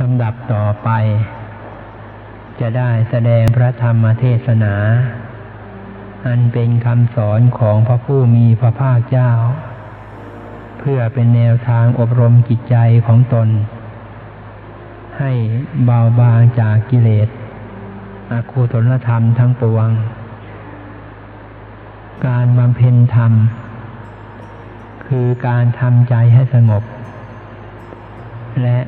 ลำดับต่อไป จะได้แสดงพระธรรมเทศนา อันเป็นคำสอนของพระผู้มีพระภาคเจ้า เพื่อเป็นแนวทางอบรมจิตใจของตน ให้เบาบางจากกิเลสอกุศลธรรมทั้งปวง การบำเพ็ญธรรม คือการทำใจให้สงบ และ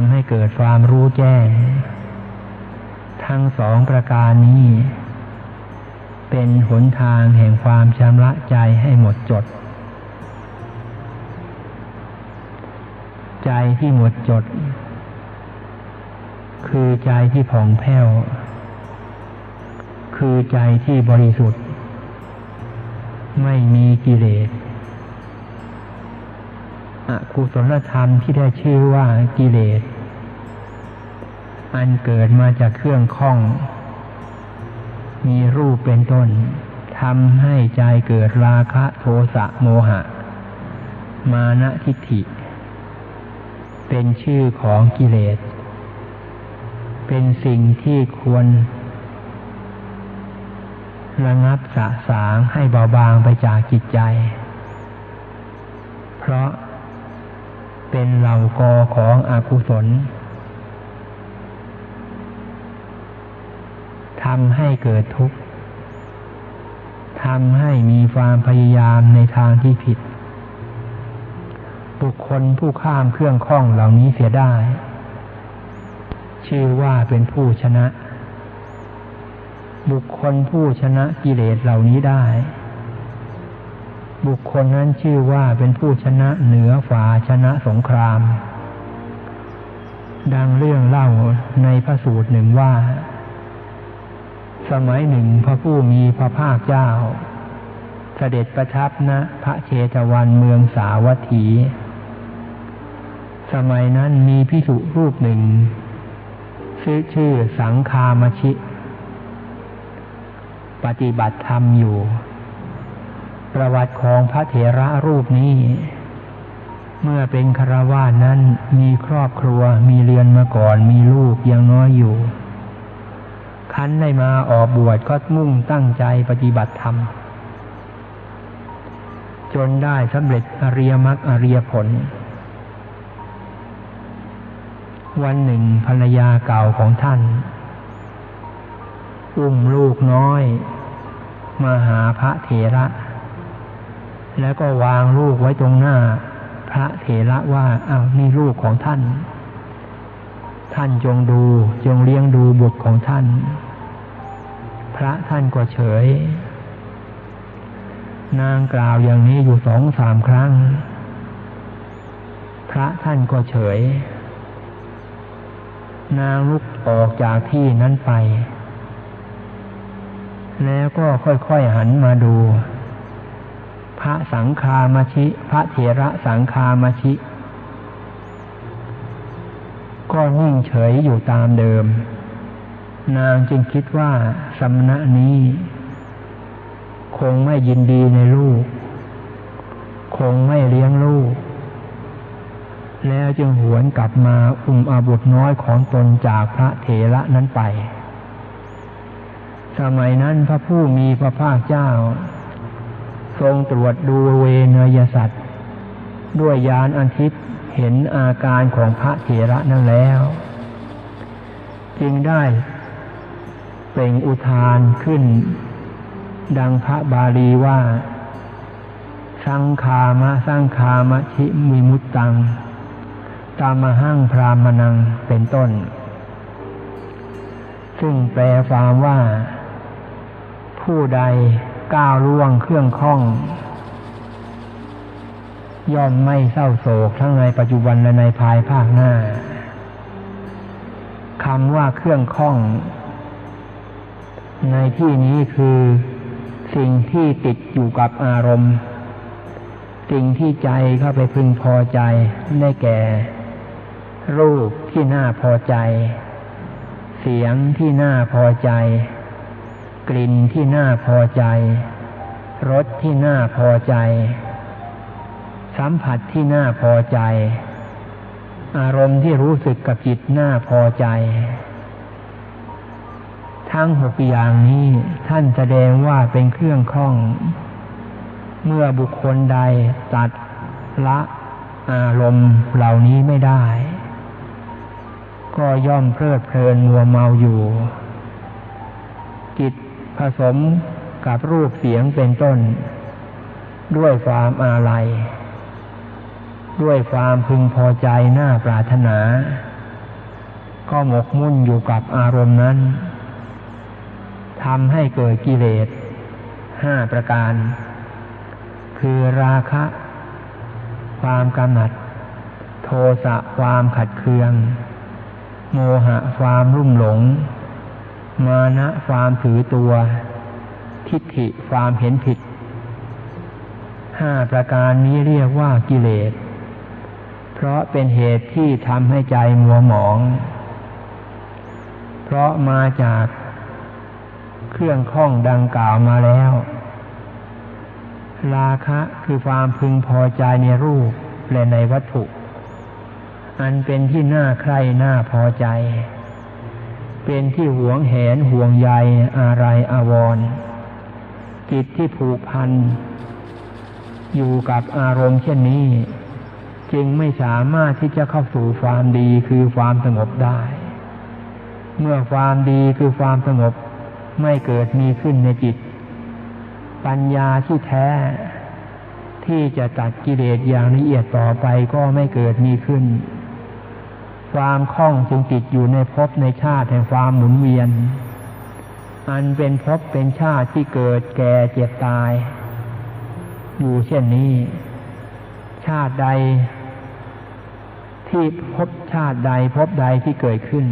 ำให้เกิดความรู้แจ้ง ทั้งสองประการนี้ เป็นหนทางแห่งความชำระใจให้หมดจด ใจที่หมดจด คือใจที่ผ่องแผ้ว คือใจที่บริสุทธิ์ ไม่มีกิเลส อกุศลธรรมที่ได้ชื่อว่ากิเลส อันเกิดมาจากเครื่องข้อง มีรูปเป็นต้นทำให้ใจเกิดราคะโทสะโมหะ มานะทิฏฐิ เป็นชื่อของกิเลส เป็นสิ่งที่ควรระงับสะสางให้เบาบางไปจากจิตใจ เพราะ เป็นเหล่ากอของอกุศลทำให้เกิดทุกข์ทำให้มีความพยายามในทางที่ผิด บุคคลผู้ข้ามเครื่องข้องเหล่านี้เสียได้ ชื่อว่าเป็นผู้ชนะ บุคคลผู้ชนะกิเลสเหล่านี้ได้ บุคคลนั้นชื่อว่าเป็นผู้ชนะเหนือฝ่าชนะสงคราม ดังเรื่องเล่าในพระสูตรหนึ่งว่า สมัยหนึ่งพระผู้มีพระภาคเจ้า เสด็จประทับณพระเชตวันเมืองสาวัตถี สมัยนั้นมีพิสุรูปหนึ่งชื่อชื่อสังคามชิ ปฏิบัติธรรมอยู่ ประวัติของพระเถระรูปนี้ เมื่อเป็นคารวาสนั้นมีครอบครัวมีเรือนมาก่อนมีลูกยังน้อยอยู่คันได้มาออกบวชก็มุ่งตั้งใจปฏิบัติธรรม จนได้สำเร็จอริยมรรคอริยผล วันหนึ่งภรรยาเก่าของท่าน อุ้มลูกน้อย มาหาพระเถระ แล้วก็วางลูกไว้ตรงหน้า พระเถระว่าอ้าวนี่ลูกของท่าน ท่านจงดูจงเลี้ยงดูบุตรของท่าน พระท่านก็เฉย นางกล่าวอย่างนี้อยู่สองสามครั้ง พระท่านก็เฉย นางลุกออกจากที่นั้นไป แล้วก็ค่อยๆหันมาดู พระสังคามาชิ พระเถระสังคามาชิ ก็นิ่งเฉยอยู่ตามเดิม นางจึงคิดว่าสมณะนี้ คงไม่ยินดีในลูก คงไม่เลี้ยงลูก แล้วจึงหวนกลับมาอุ้มอาบุตรน้อยของตนจากพระเถระนั้นไป สมัยนั้นพระผู้มีพระภาคเจ้า ทรงตรวจดูเวเนยสัตว์ ด้วยยานอันทิพย์เห็นอาการของพระเถระนั้นแล้ว จึงได้เปล่งอุทานขึ้น ดังพระบาลีว่า สังคามะสังคามะชิมิมุตตัง ตามหังพรามนังเป็นต้น ซึ่งแปลความว่า ผู้ใด ก้าวล่วงเครื่องข้อง ย่อมไม่เศร้าโศกทั้งในปัจจุบันและในภายภาคหน้าคำว่าเครื่องข้อง ในที่นี้คือสิ่งที่ติดอยู่กับอารมณ์ สิ่งที่ใจเข้าไปพึงพอใจได้แก่ รูปที่น่าพอใจ เสียงที่น่าพอใจ ลิ่นที่น่าพอใจ รสที่น่าพอใจ สัมผัสที่น่าพอใจ อารมณ์ที่รู้สึกกับจิตน่าพอใจ ทั้งหกอย่างนี้ท่านแสดงว่าเป็นเครื่องข้อง เมื่อบุคคลใดตัดละอารมณ์เหล่านี้ไม่ได้ ก็ย่อมเพลิดเพลินมัวเมาอยู่จิต ผสมกับรูปเสียงเป็นต้น ด้วยความอาลัย ด้วยความพึงพอใจน่าปรารถนา ก็หมกมุ่นอยู่กับอารมณ์นั้นทำให้เกิดกิเลสห้าประการ คือราคะ ความกำหนัด โทสะความขัดเคือง โมหะความรุ่มหลง มานะความถือตัว ทิฏฐิความเห็นผิดห้าประการนี้เรียกว่ากิเลส เพราะเป็นเหตุที่ทำให้ใจมัวหมอง เพราะมาจากเครื่องข้องดังกล่าวมาแล้ว ราคะคือความพึงพอใจในรูปและในวัตถุ อันเป็นที่น่าใคร่น่าพอใจ เป็นที่หวงแหนห่วงใยอะไรอาวรจิตที่ผูกพัน อยู่กับอารมณ์เช่นนี้ จึงไม่สามารถที่จะเข้าสู่ความดีคือความสงบได้ เมื่อความดีคือความสงบไม่เกิดมีขึ้นในจิต ปัญญาที่แท้ ที่จะตัดกิเลสอย่างละเอียดต่อไปก็ไม่เกิดมีขึ้น ความคล่องจึงติดอยู่ในภพในชาติแห่งความหมุนเวียน อันเป็นภพเป็นชาติที่เกิดแก่เจ็บตาย อยู่เช่นนี้ ชาติใด ที่พบชาติใดพบใดที่เกิดขึ้น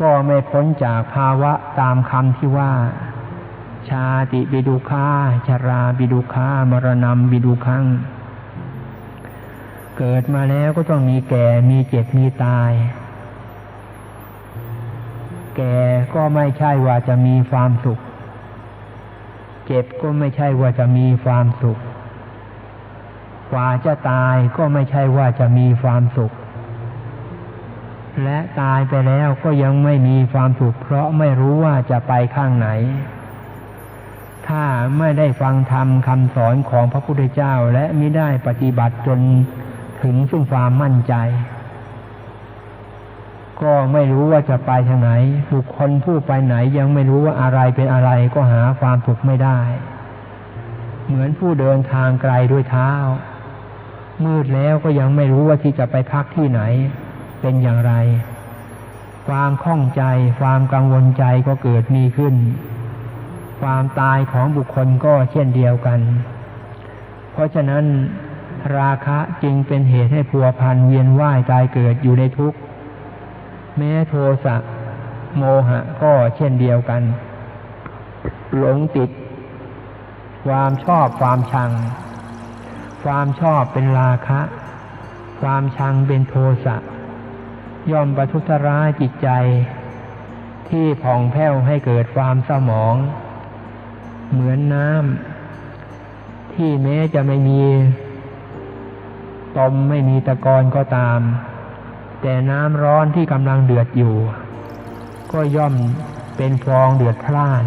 ก็ไม่พ้นจากภาวะตามคำที่ว่า ชาติบิดุคาชาราบิดุคามรณะบิดุคัง เกิดมาแล้วก็ต้องมีแก่ มีเจ็บ มีตาย แก่ก็ไม่ใช่ว่าจะมีความสุข เจ็บก็ไม่ใช่ว่าจะมีความสุข กว่าจะตายก็ไม่ใช่ว่าจะมีความสุข และตายไปแล้วก็ยังไม่มีความสุข เพราะไม่รู้ว่าจะไปข้างไหน ถ้าไม่ได้ฟังธรรมคำสอนของพระพุทธเจ้าและไม่ได้ปฏิบัติจน ถึงซึ่งความมั่นใจ ก็ไม่รู้ว่าจะไปทางไหนบุคคลผู้ไปไหนยังไม่รู้ว่าอะไรเป็นอะไรก็หาความสุขไม่ได้ เหมือนผู้เดินทางไกลด้วยเท้า มืดแล้วก็ยังไม่รู้ว่าที่จะไปพักที่ไหน เป็นอย่างไร ความข้องใจ ความกังวลใจก็เกิดมีขึ้น ความตายของบุคคลก็เช่นเดียวกัน เพราะฉะนั้น ราคะจึงเป็นเหตุให้พัวพันเวียนว่ายตายเกิดอยู่ในทุกข์ แม้โทสะโมหะก็เช่นเดียวกัน หลงติด ความชอบความชัง ความชอบเป็นราคะ ความชังเป็นโทสะย่อมประทุษร้ายจิตใจ ที่ผ่องแผ้วให้เกิดความสมอง เหมือนน้ำที่แม้จะไม่มี ตมไม่มีตะกอนก็ตาม แต่น้ำร้อนที่กำลังเดือดอยู่ ก็ย่อมเป็นฟองเดือดพล่าน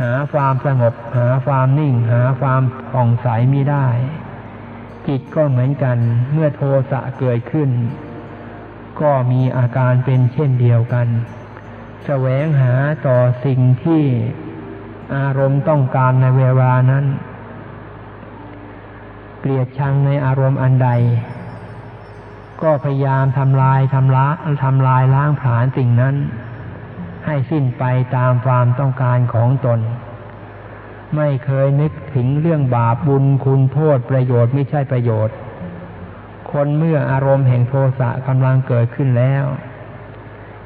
หาความสงบ หาความนิ่ง หาความผ่องใสมิได้ จิตก็เหมือนกันเมื่อโทสะเกิดขึ้น ก็มีอาการเป็นเช่นเดียวกันแสวงหาต่อสิ่งที่อารมณ์ต้องการในเวลานั้น เกลียดชังในอารมณ์อันใด ก็พยายามทำลายทำละทำลายล้างผลาญสิ่งนั้น ให้สิ้นไปตามความต้องการของตน ไม่เคยนึกถึงเรื่องบาปบุญคุณโทษประโยชน์ไม่ใช่ประโยชน์ คนเมื่ออารมณ์แห่งโทสะกำลังเกิดขึ้นแล้ว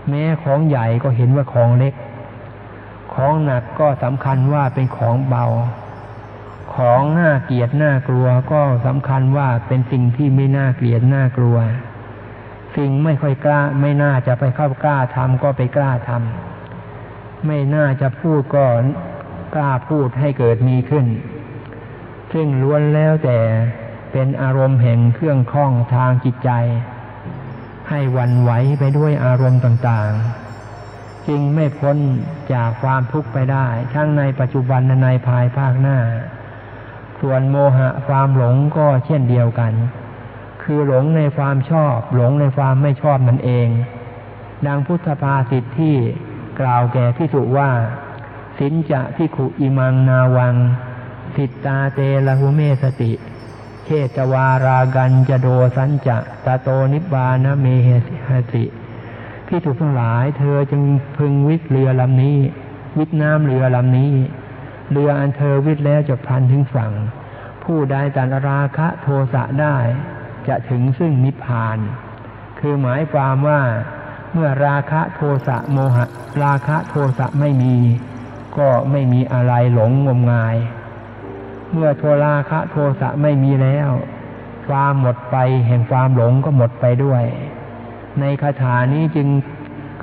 แม้ของใหญ่ก็เห็นว่าของเล็ก ของหนักก็สำคัญว่าเป็นของเบา ของน่าเกลียดน่ากลัวก็สำคัญว่าเป็นสิ่งที่ไม่น่าเกลียดน่ากลัว สิ่งไม่ค่อยกล้า ไม่น่าจะไปเข้ากล้าทำก็ไปกล้าทำไม่น่าจะพูดก็กล้าพูดให้เกิดมีขึ้น ซึ่งล้วนแล้วแต่เป็นอารมณ์แห่งเครื่องข้องทางจิตใจ ให้วันไหวไปด้วยอารมณ์ต่างๆ จึงไม่พ้นจากความทุกข์ไปได้ ทั้งในปัจจุบันและในภายภาคหน้า ส่วนโมหะความหลงก็เช่นเดียวกัน คือหลงในความชอบ หลงในความไม่ชอบนั่นเอง ดังพุทธภาษิตที่กล่าวแก่พิสุว่า สินจะพิขุอิมังนาวัง สิตตาเตละหุเมสติเชตวารากันจะโดสันจะตาโตนิบานะเมเหสิพี่ถูกทั้งหลาย เธอจึงพึงวิทเรือลำนี้ วิทน้ำเรือลำนี้ เรืออันเธอวิทแล้วจะพันถึงฝั่ง ผู้ใดตันราคะโทสะได้ จะถึงซึ่งนิพพาน คือหมายความว่า เมื่อราคะโทสะโมหะ ราคะโทสะไม่มี ก็ไม่มีอะไรหลงงมงาย เมื่อโทราคะโทสะไม่มีแล้ว ความหมดไปแห่งความหลงก็หมดไปด้วย ในคาถานี้จึง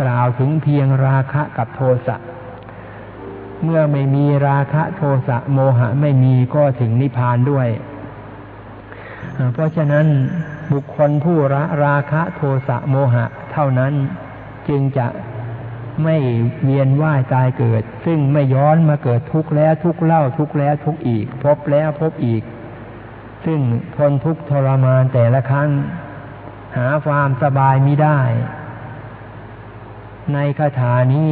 กล่าวถึงเพียงราคะกับโทสะ เมื่อไม่มีราคะโทสะโมหะไม่มีก็ถึงนิพพานด้วย เพราะฉะนั้นบุคคลผู้ละราคะโทสะโมหะ เท่านั้นจึงจะไม่เวียนว่ายตายเกิด ซึ่งไม่ย้อนมาเกิดทุกข์แล้วทุกข์เล่าทุกข์แล้วทุกข์อีก พบแล้วพบอีก ซึ่งทนทุกข์ทรมานแต่ละครั้ง หาความสบายมิได้ ในคาถานี้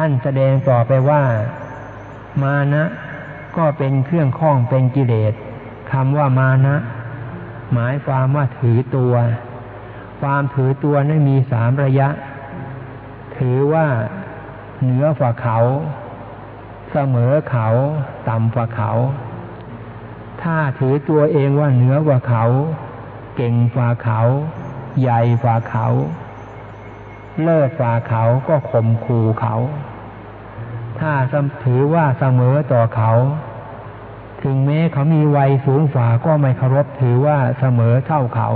ท่านแสดงต่อไปว่า มานะก็เป็นเครื่องข้องเป็นกิเลสคำว่ามานะ หมายความว่าถือตัว ความถือตัวนั้นมีสามระยะ ถือว่าเหนือฝ่าเขา เสมอเขาต่ำฝ่าเขา ถ้าถือตัวเองว่าเหนือกว่าเขา เก่งฝ่าเขา ใหญ่ฝ่าเขา เลิศฝ่าเขาก็ข่มขู่เขา ถ้าถือว่าเสมอต่อเขา ถึงแม้เขามีวัยสูงฝ่าก็ไม่เคารพถือว่าเสมอเท่าเขา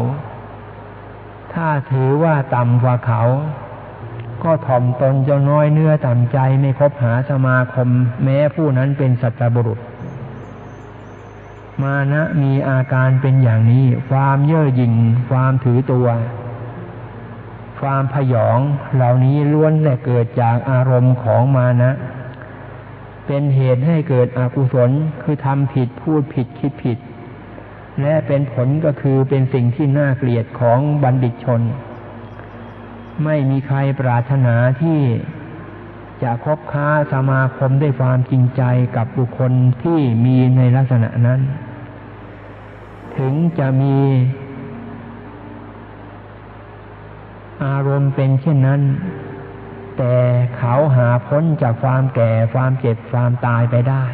ถ้าถือว่าต่ำกว่าเขา ก็ถ่อมตนจนน้อยเนื้อต่ำใจไม่คบหาสมาคม แม้ผู้นั้นเป็นสัตบุรุษ มานะมีอาการเป็นอย่างนี้ ความเย่อหยิ่ง ความถือตัวความพยองเหล่านี้ล้วนแต่เกิดจากอารมณ์ของมานะ เป็นเหตุให้เกิดอกุศลคือทำผิดพูดผิดคิดผิด และเป็นผลก็คือเป็นสิ่งที่น่าเกลียดของบัณฑิตชน ไม่มีใครปรารถนาที่จะคบค้าสมาคมด้วยความจริงใจกับบุคคลที่มีในลักษณะนั้น ถึงจะมีอารมณ์เป็นเช่นนั้น แต่เขาหาพ้นจากความแก่ความเจ็บความตายไปได้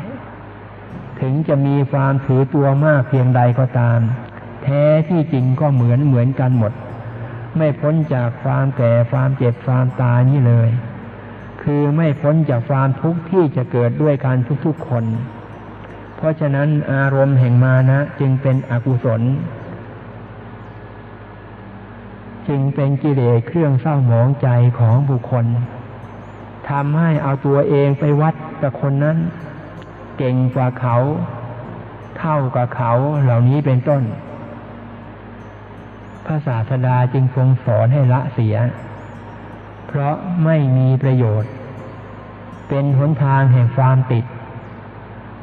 ถึงจะมีความถือตัวมากเพียงใดก็ตาม แท้ที่จริงก็เหมือนเหมือนกันหมด ไม่พ้นจากความแก่ความเจ็บความตายนี่เลย คือไม่พ้นจากความทุกข์ที่จะเกิดด้วยการทุกๆคน เพราะฉะนั้นอารมณ์แห่งมานะจึงเป็นอกุศล จึงเป็นกิเลสเครื่องเศร้าหมองใจของบุคคลทำให้เอาตัวเองไปวัดกับคนนั้น เก่งกว่าเขา เท่ากับเขาเหล่านี้เป็นต้น พระศาสดาจึงทรงสอนให้ละเสีย เพราะไม่มีประโยชน์ เป็นหนทางแห่งความติด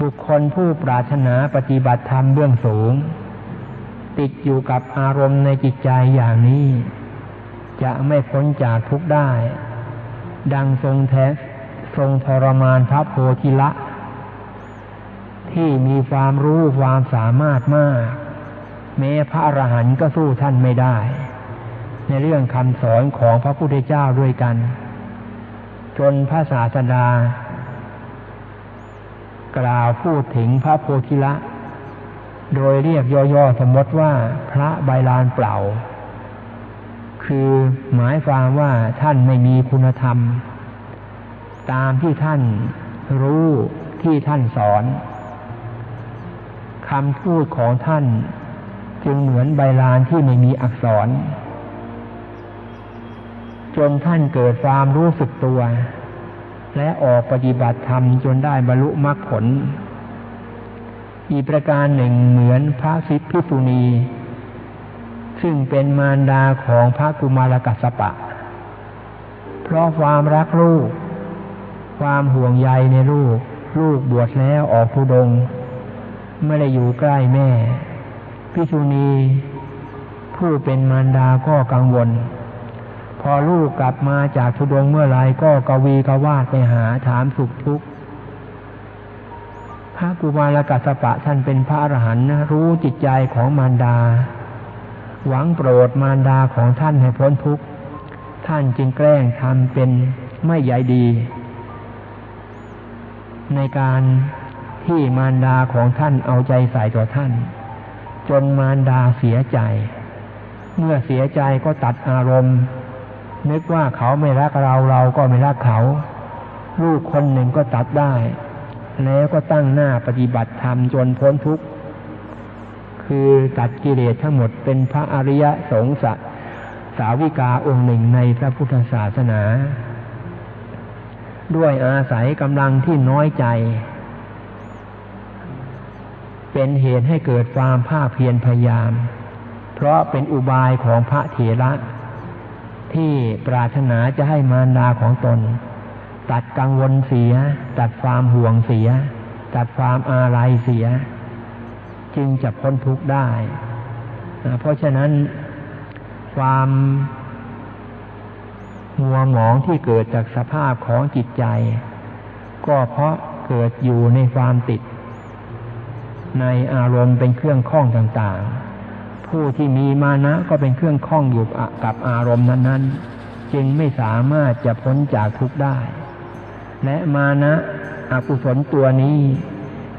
บุคคลผู้ปรารถนาปฏิบัติธรรมเบื้องสูง ติดอยู่กับอารมณ์ในจิตใจอย่างนี้ จะไม่พ้นจากทุกได้ ดังทรงแท้ทรงทรมานพระโพธิละ ที่มีความรู้ความสามารถมาก แม้พระอรหันต์ก็สู้ท่านไม่ได้ ในเรื่องคำสอนของพระพุทธเจ้าด้วยกัน จนพระศาสดากล่าวพูดถึงพระโพธิละ โดยเรียกย่อๆสมมติว่าพระใบลานเปล่า คือหมายความว่าท่านไม่มีคุณธรรม ตามที่ท่านรู้ที่ท่านสอนคำพูดของท่าน จึงเหมือนใบลานที่ไม่มีอักษร จนท่านเกิดความรู้สึกตัว และออกปฏิบัติธรรมจนได้บรรลุมรรคผล อีกประการหนึ่งเหมือนพระสิทธิพิสุณี ซึ่งเป็นมารดาของพระกุมารกัสปะ เพราะความรักลูก ความห่วงใยในลูก ลูกบวชแล้วออกทุดง ไม่ได้อยู่ใกล้แม่ พิชุนีผู้เป็นมารดาก็กังวล พอลูกกลับมาจากทุดงเมื่อไรก็กวีกวาดไปหาถามสุขทุกข์ พระกุมารกัสปะท่านเป็นพระอรหันต์รู้จิตใจของมารดา หวังโปรดมารดาของท่านให้พ้นทุกข์ ท่านจึงแกล้งทำเป็นไม่ใยดี ในการที่มารดาของท่านเอาใจใส่ต่อท่าน จนมารดาเสียใจ เมื่อเสียใจก็ตัดอารมณ์ นึกว่าเขาไม่รักเราเราก็ไม่รักเขา ลูกคนหนึ่งก็ตัดได้ แล้วก็ตั้งหน้าปฏิบัติธรรมจนพ้นทุกข์คือตัดกิเลสทั้งหมดเป็นพระอริยสงสสาวิกาองค์หนึ่งในพระพุทธศาสนา ด้วยอาศัยกำลังที่น้อยใจ เป็นเหตุให้เกิดความภาคเพียรพยายาม เพราะเป็นอุบายของพระเถระที่ปรารถนาจะให้มารดาของตน ตัดกังวลเสีย ตัดความห่วงเสีย ตัดความอาลัยเสีย จึงจะพ้นทุกข์ได้เพราะฉะนั้นความมัวหมองที่เกิดจากสภาพของจิตใจ ก็เพราะเกิดอยู่ในความติด ในอารมณ์เป็นเครื่องข้องต่างๆ ผู้ที่มีมานะก็เป็นเครื่องข้องอยู่กับอารมณ์นั้น ๆ จึงไม่สามารถจะพ้นจากทุกข์ได้ และมานะอกุศลตัวนี้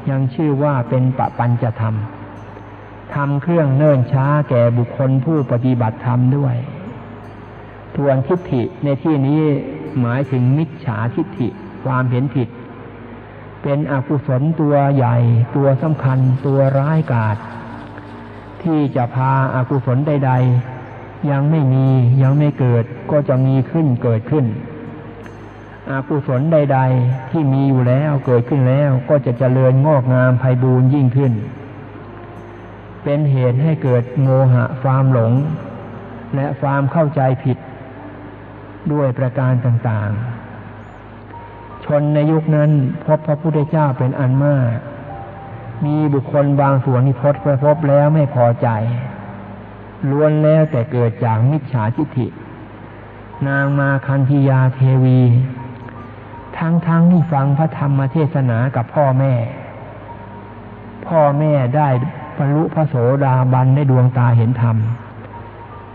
ยังชื่อว่าเป็นปปัญจะธรรมทำเครื่องเนิ่นช้าแก่บุคคลผู้ปฏิบัติธรรมด้วย ทวนทิฏฐิในที่นี้หมายถึงมิจฉาทิฏฐิความเห็นผิด เป็นอกุศลตัวใหญ่ ตัวสำคัญตัวร้ายกาจที่จะพาอากุศลใด ๆ ยังไม่มียังไม่เกิดก็จะมีขึ้นเกิดขึ้น อากุศลใด ๆ ที่มีอยู่แล้วเกิดขึ้นแล้วก็จะเจริญงอกงามไพบูรยิ่งขึ้น เป็นเหตุให้เกิดโมหะความหลง และความเข้าใจผิด ด้วยประการต่างๆ ชนในยุคนั้นพบพระพุทธเจ้าเป็นอันมาก มีบุคคลบางส่วนที่พบไปพบแล้วไม่พอใจ ล้วนแล้วแต่เกิดจากมิจฉาทิฏฐินางมาคันธียาเทวี ทั้งๆทที่ฟังพระธรรมเทศนากับพ่อแม่ พ่อแม่ได้บรรลุพระโสดาบันได้ดวงตาเห็นธรรม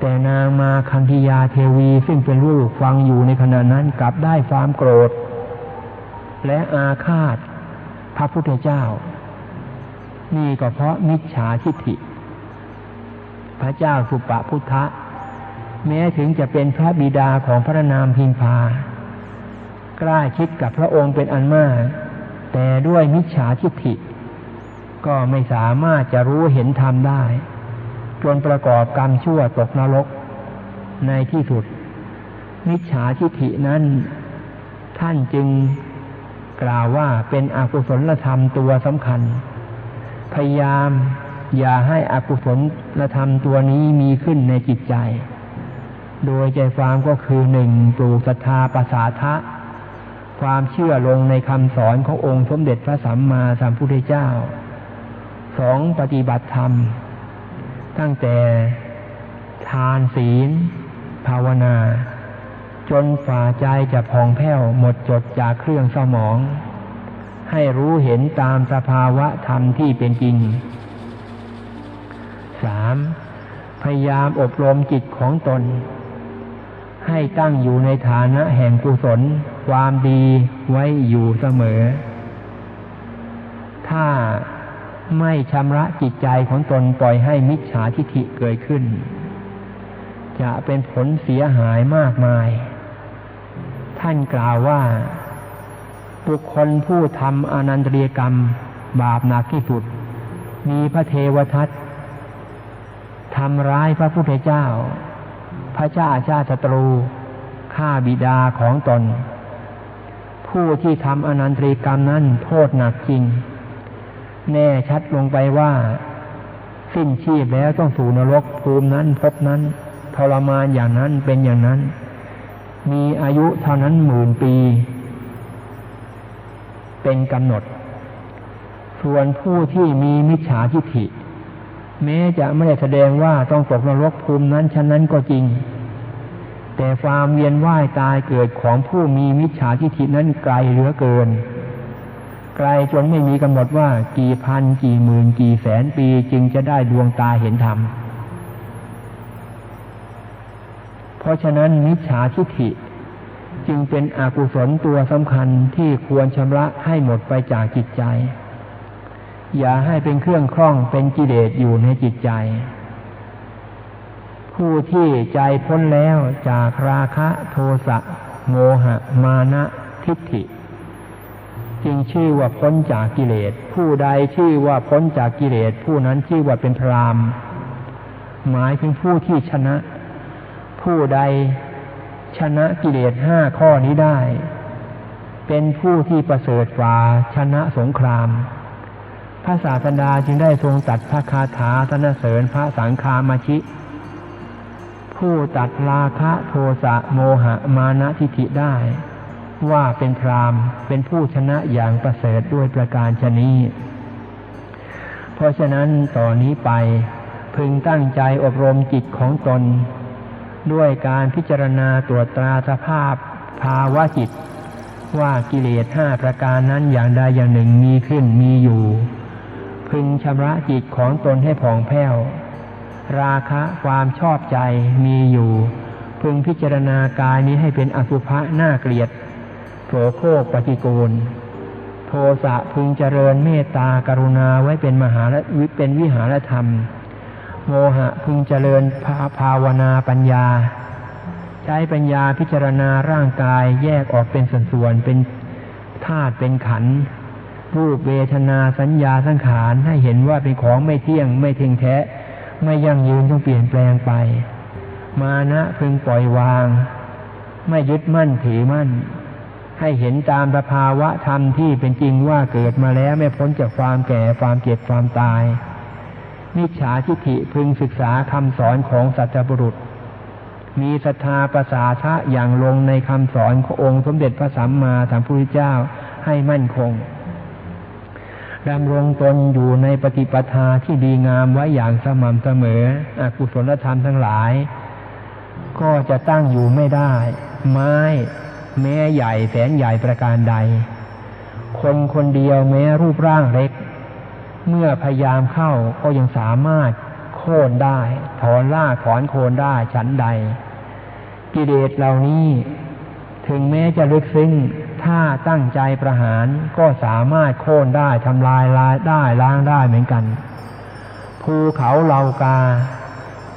แต่นางมาคันธิยาเทวีซึ่งเป็นลูกฟังอยู่ในขณะนั้นกลับได้ความโกรธ และอาฆาตพระพุทธเจ้า นี่ก็เพราะมิจฉาทิฏฐิ พระเจ้าสุปปพุทธะ แม้ถึงจะเป็นพระบิดาของพระนามพิมพา กล้าคิดกับพระองค์เป็นอันมาก แต่ด้วยมิจฉาทิฏฐิ ก็ไม่สามารถจะรู้เห็นธรรมได้ จนประกอบกรรมชั่วตกนรก ในที่สุด มิจฉาทิฏฐินั้น ท่านจึงกล่าวว่าเป็นอกุศลธรรมตัวสำคัญ พยายามอย่าให้อกุศลธรรมตัวนี้มีขึ้นในจิตใจ โดยใจความก็คือหนึ่งปลูกศรัทธาประสาทะ ความเชื่อลงในคำสอนขององค์สมเด็จพระสัมมาสัมพุทธเจ้าสองปฏิบัติธรรม ตั้งแต่ทานศีล ภาวนา จนฝ่าใจจะพองแผ้วหมดจดจากเครื่องสมอง ให้รู้เห็นตามสภาวะธรรมที่เป็นจริงสามพยายามอบรมจิตของตน ให้ตั้งอยู่ในฐานะแห่งกุศล ความดีไว้อยู่เสมอ ถ้าไม่ชำระจิตใจของตนปล่อยให้มิจฉาทิฐิเกิดขึ้น จะเป็นผลเสียหายมากมาย ท่านกล่าวว่า บุคคลผู้ทำอนันตริยกรรม บาปหนักที่สุด มีพระเทวทัตทำร้ายพระพุทธเจ้า พระเจ้าชาติศัตรูฆ่าบิดาของตน ผู้ที่ทำอนันตริกรรมนั้นโทษหนักจริง แน่ชัดลงไปว่า สิ้นชีพแล้วต้องสู่นรกภูมินั้นพบนั้นทรมานอย่างนั้นเป็นอย่างนั้น มีอายุเท่านั้นหมื่นปี เป็นกำหนด ส่วนผู้ที่มีมิจฉาทิฐิ แม้จะไม่ได้แสดงว่าต้องตกนรกภูมินั้นฉะนั้นก็จริง แต่ความเวียนว่ายตายเกิดของผู้มีมิจฉาทิฏฐินั้นไกลเหลือเกิน ไกลจนไม่มีกำหนดว่ากี่พันกี่หมื่นกี่แสนปีจึงจะได้ดวงตาเห็นธรรม เพราะฉะนั้นมิจฉาทิฏฐิจึงเป็นอกุศลตัวสำคัญที่ควรชำระให้หมดไปจากจิตใจ อย่าให้เป็นเครื่องคล้องเป็นกิเลสอยู่ในจิตใจ ผู้ที่ใจพ้นแล้วจากราคะโทสะโมหะ มานะทิฏฐิ จึงชื่อว่าพ้นจากกิเลส ผู้ใดชื่อว่าพ้นจากกิเลส ผู้นั้นชื่อว่าเป็นพรามหมายถึงผู้ที่ชนะ ผู้ใดชนะกิเลสห้าข้อนี้ได้ เป็นผู้ที่ประเสริฐกว่าชนะสงครามพระศาสดาจึงได้ทรงตัดพระคาถาสนเสริญพระสังฆามาชิ ผู้ตัดราคะโทสะโมหะมานะทิฐิได้ ว่าเป็นพรามเป็นผู้ชนะอย่างประเสริฐด้วยประการชนีเพราะฉะนั้นต่อนนี้ไปพึงตั้งใจอบรมจิตของตน ด้วยการพิจารณาตรวจตราสภาพภาวะจิต ว่ากิเลสห้าประการนั้นอย่างใดอย่างหนึ่งมีขึ้นมีอยู่ พึงชำระจิตของตนให้ผ่องแผ้ว ราคะความชอบใจมีอยู่ พึงพิจารณากายนี้ให้เป็นอสุภะน่าเกลียดโสโคกปฏิกูล โทสะพึงเจริญเมตตากรุณาไว้เป็นมหาละวิเป็นวิหารธรรม โมหะพึงเจริญภาภาวนาปัญญา ใช้ปัญญาพิจารณาร่างกายแยกออกเป็นส่วนๆเป็นธาตุเป็นขันธ์รูปเวทนาสัญญาสังขารให้เห็นว่าเป็นของไม่เที่ยงไม่เท่งแท้ ไม่ยั่งยืนต้องเปลี่ยนแปลงไป มานะพึงปล่อยวาง ไม่ยึดมั่นถือมั่น ให้เห็นตามสภาวะธรรมที่เป็นจริงว่าเกิดมาแล้วไม่พ้นจากความแก่ความเจ็บความตายมิจฉาทิฏฐิพึงศึกษาคำสอนของสัจบุรุษ มีศรัทธาประสาทะอย่างลงในคำสอนขององค์สมเด็จพระสัมมาสัมพุทธเจ้าให้มั่นคง ดำรงตนอยู่ในปฏิปทาที่ดีงามไว้อย่างสม่ำเสมออกุศลธรรมทั้งหลาย ก็จะตั้งอยู่ไม่ได้ ไม้แม้ใหญ่แสนใหญ่ประการใด คนคนเดียวแม้รูปร่างเล็ก เมื่อพยายามเข้าก็ยังสามารถโค่นได้ ถอนล่าถอนโคนได้ชั้นใด กิเลสเหล่านี้ ถึงแม้จะลึกซึ้ง ถ้าตั้งใจประหารก็สามารถโค่นได้ทำลายลายได้ล้างได้เหมือนกัน ภูเขาเหล่ากา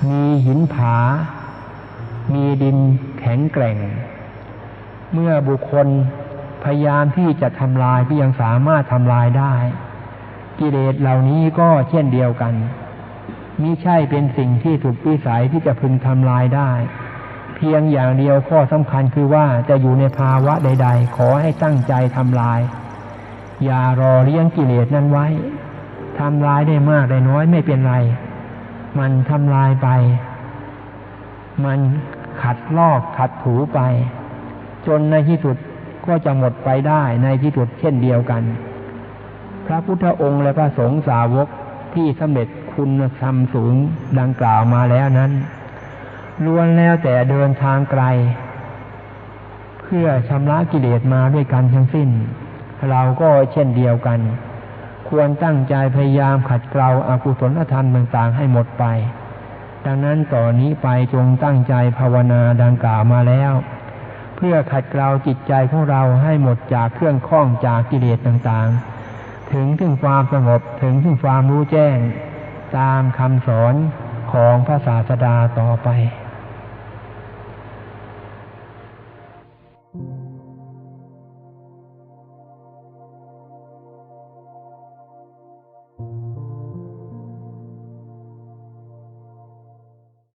มีหินผา มีดินแข็งแกร่ง เมื่อบุคคลพยายามที่จะทำลายก็ยังสามารถทำลายได้ กิเลสเหล่านี้ก็เช่นเดียวกันมิใช่เป็นสิ่งที่ถูกวิสัยที่จะพึงทำลายได้ เพียงอย่างเดียวข้อสำคัญคือว่าจะอยู่ในภาวะใด ๆ ขอให้ตั้งใจทำลาย อย่ารอเลี้ยงกิเลสนั้นไว้ทำลายได้มากได้น้อยไม่เป็นไร มันทำลายไป มันขัดลอกขัดถูไป จนในที่สุดก็จะหมดไปได้ในที่สุดเช่นเดียวกัน พระพุทธองค์และพระสงฆ์สาวกที่สำเร็จคุณธรรมสูงดังกล่าวมาแล้วนั้น ล้วนแล้วแต่เดินทางไกล เพื่อชำระกิเลสมาด้วยกันทั้งสิ้น เราก็เช่นเดียวกัน ควรตั้งใจพยายามขัดเกลาอากุศลธรรมต่างๆ ให้หมดไป ดังนั้นต่อนนี้ไปจงตั้งใจภาวนาดังกล่าวมาแล้ว เพื่อขัดเกลาจิตใจของเราให้หมดจากเครื่องข้องจากกิเลสต่างๆ ถึงถึงความสงบถึงถึงความรู้แจ้ง ตามคำสอนของพระศาสดาต่อไป